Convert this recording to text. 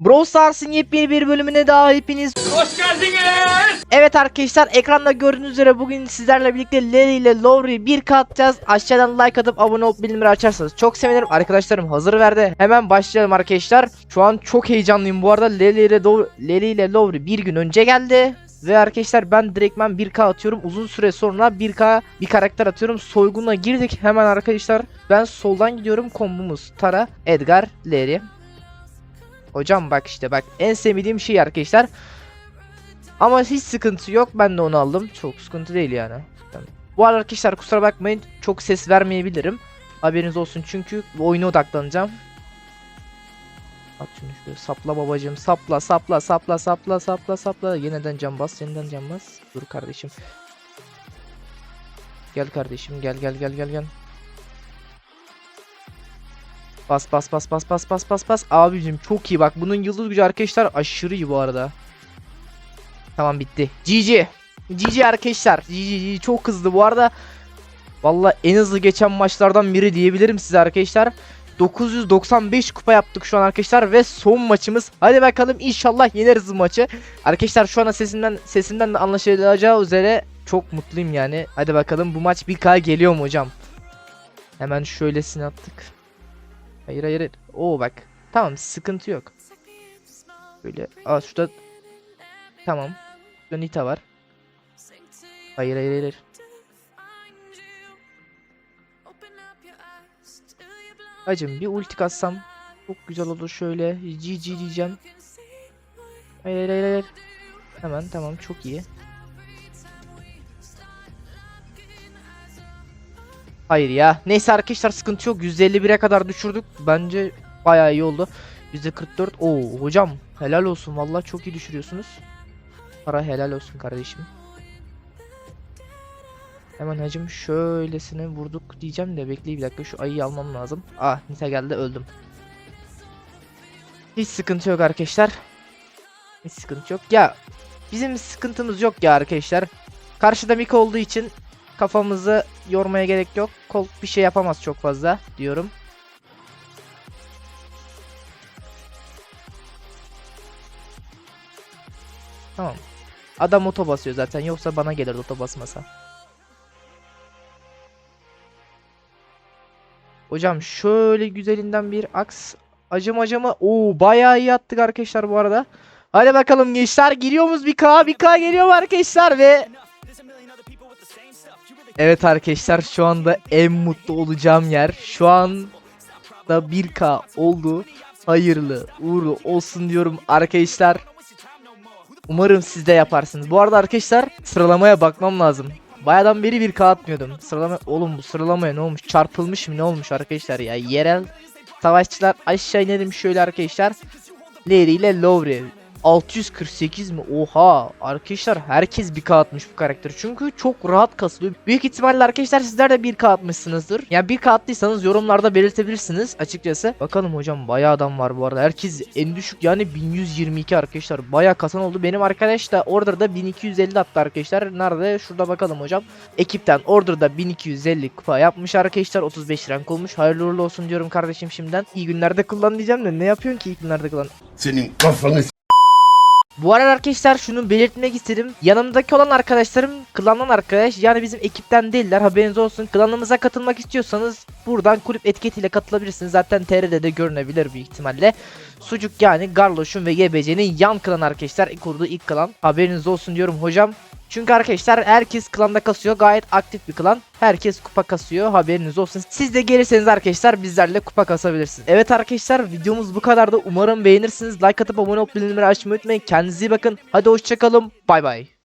Brawl Stars'ın yepyeni bir bölümüne daha hepiniz Hoş geldiniz. Evet arkadaşlar ekranda gördüğünüz üzere bugün sizlerle birlikte Larry ile Lowry bir katacağız. Aşağıdan like atıp abone olup bildirimleri açarsanız çok sevinirim. Arkadaşlarım hazır verdi. Hemen başlayalım arkadaşlar. Şu an çok heyecanlıyım bu arada. Larry ile, Larry ile Lowry bir gün önce geldi. Ve arkadaşlar ben direktmen 1K atıyorum. Uzun süre sonra 1K bir karakter atıyorum. Soyguna girdik hemen arkadaşlar. Ben soldan gidiyorum kombumuz. Tara, Edgar, Larry. Hocam bak işte bak en sevmediğim şey arkadaşlar. Ama hiç sıkıntı yok. Ben de onu aldım. Çok sıkıntı değil yani. Bu arada arkadaşlar kusura bakmayın. Çok ses vermeyebilirim. Haberiniz olsun çünkü oyuna odaklanacağım. At şunu şöyle sapla babacım. Sapla sapla sapla sapla sapla sapla. Yeniden cam bas. Yeniden cam bas. Dur kardeşim. Gel kardeşim gel gel gel gel gel. Bas bas bas bas bas bas bas bas. Abicim çok iyi bak. Bunun yıldız gücü arkadaşlar aşırı iyi bu arada. Tamam bitti. GG. GG arkadaşlar. GG, çok hızlı bu arada. Valla en hızlı geçen maçlardan biri diyebilirim size arkadaşlar. 995 kupa yaptık şu an arkadaşlar ve son maçımız. Hadi bakalım inşallah yeneriz maçı. Arkadaşlar şu an sesimden sesimden de anlaşılacağı üzere çok mutluyum yani. Hadi bakalım bu maç 1K geliyor mu hocam? Hemen şöylesini attık. Hayır hayır. hayır. Oo bak. Tamam sıkıntı yok. Böyle. Aa şurada. Tamam. Şurada Nita var. Hayır hayır hayır. Hacım bir ulti atsam çok güzel olur şöyle. GG diyeceğim. Hayır hayır hayır. Hemen tamam çok iyi. Hayır ya. Neyse arkadaşlar sıkıntı yok. %51'e kadar düşürdük. Bence bayağı iyi oldu. %44. Oo hocam helal olsun. Vallahi çok iyi düşürüyorsunuz. Para helal olsun kardeşim. Hemen hacım şöylesine vurduk diyeceğim de bekleyin bir dakika şu ayıyı almam lazım. Ah Nita geldi öldüm. Hiç sıkıntı yok arkadaşlar. Hiç sıkıntı yok. Ya bizim sıkıntımız yok ya arkadaşlar. Karşıda Mika olduğu için kafamızı yormaya gerek yok. Kol bir şey yapamaz çok fazla diyorum. Tamam. Adam oto basıyor zaten. Yoksa bana gelir oto basmasa. Hocam şöyle güzelinden bir aks acım acıma. Oo bayağı iyi attık arkadaşlar bu arada. Hadi bakalım gençler giriyor muyuz bir K bir K geliyor arkadaşlar ve Evet arkadaşlar şu anda en mutlu olacağım yer. Şu anda 1K oldu. Hayırlı uğurlu olsun diyorum arkadaşlar. Umarım siz de yaparsınız. Bu arada arkadaşlar sıralamaya bakmam lazım. Bayağıdan beri bir K atmıyordum. Sıralama oğlum bu sıralamaya ne olmuş? Çarpılmış mı ne olmuş arkadaşlar ya? Yerel savaşçılar aşağı inelim şöyle arkadaşlar. Larry ile Lowry 648 mi? Oha! Arkadaşlar herkes bir K atmış bu karakter. Çünkü çok rahat kasılıyor. Büyük ihtimalle arkadaşlar sizler de bir K atmışsınızdır. Yani bir K attıysanız yorumlarda belirtebilirsiniz açıkçası. Bakalım hocam bayağı adam var bu arada. Herkes en düşük yani 1122 arkadaşlar. Bayağı kasan oldu. Benim arkadaş da Order'da 1250 attı arkadaşlar. Nerede? Şurada bakalım hocam. Ekipten Order'da 1250 kupa yapmış arkadaşlar. 35 rank olmuş. Hayırlı uğurlu olsun diyorum kardeşim şimdiden. İyi günlerde kullan diyeceğim de ne yapıyorsun ki iyi günlerde kullan? Senin kafanı Bu arada arkadaşlar şunu belirtmek istedim. Yanımdaki olan arkadaşlarım klandan arkadaş. Yani bizim ekipten değiller haberiniz olsun. Klanımıza katılmak istiyorsanız buradan kulüp etiketiyle katılabilirsiniz. Zaten TR'de de görünebilir büyük ihtimalle. Sucuk yani Garloş'un ve YBC'nin yan klan arkadaşlar. Kurduğu ilk klan. Haberiniz olsun diyorum hocam. Çünkü arkadaşlar herkes klanda kasıyor. Gayet aktif bir klan. Herkes kupa kasıyor. Haberiniz olsun. Siz de gelirseniz arkadaşlar bizlerle kupa kasabilirsiniz. Evet arkadaşlar videomuz bu kadardı. Umarım beğenirsiniz. Like atıp abone olup bildirimleri açmayı unutmayın. Kendinize iyi bakın. Hadi hoşçakalın. Bay bay.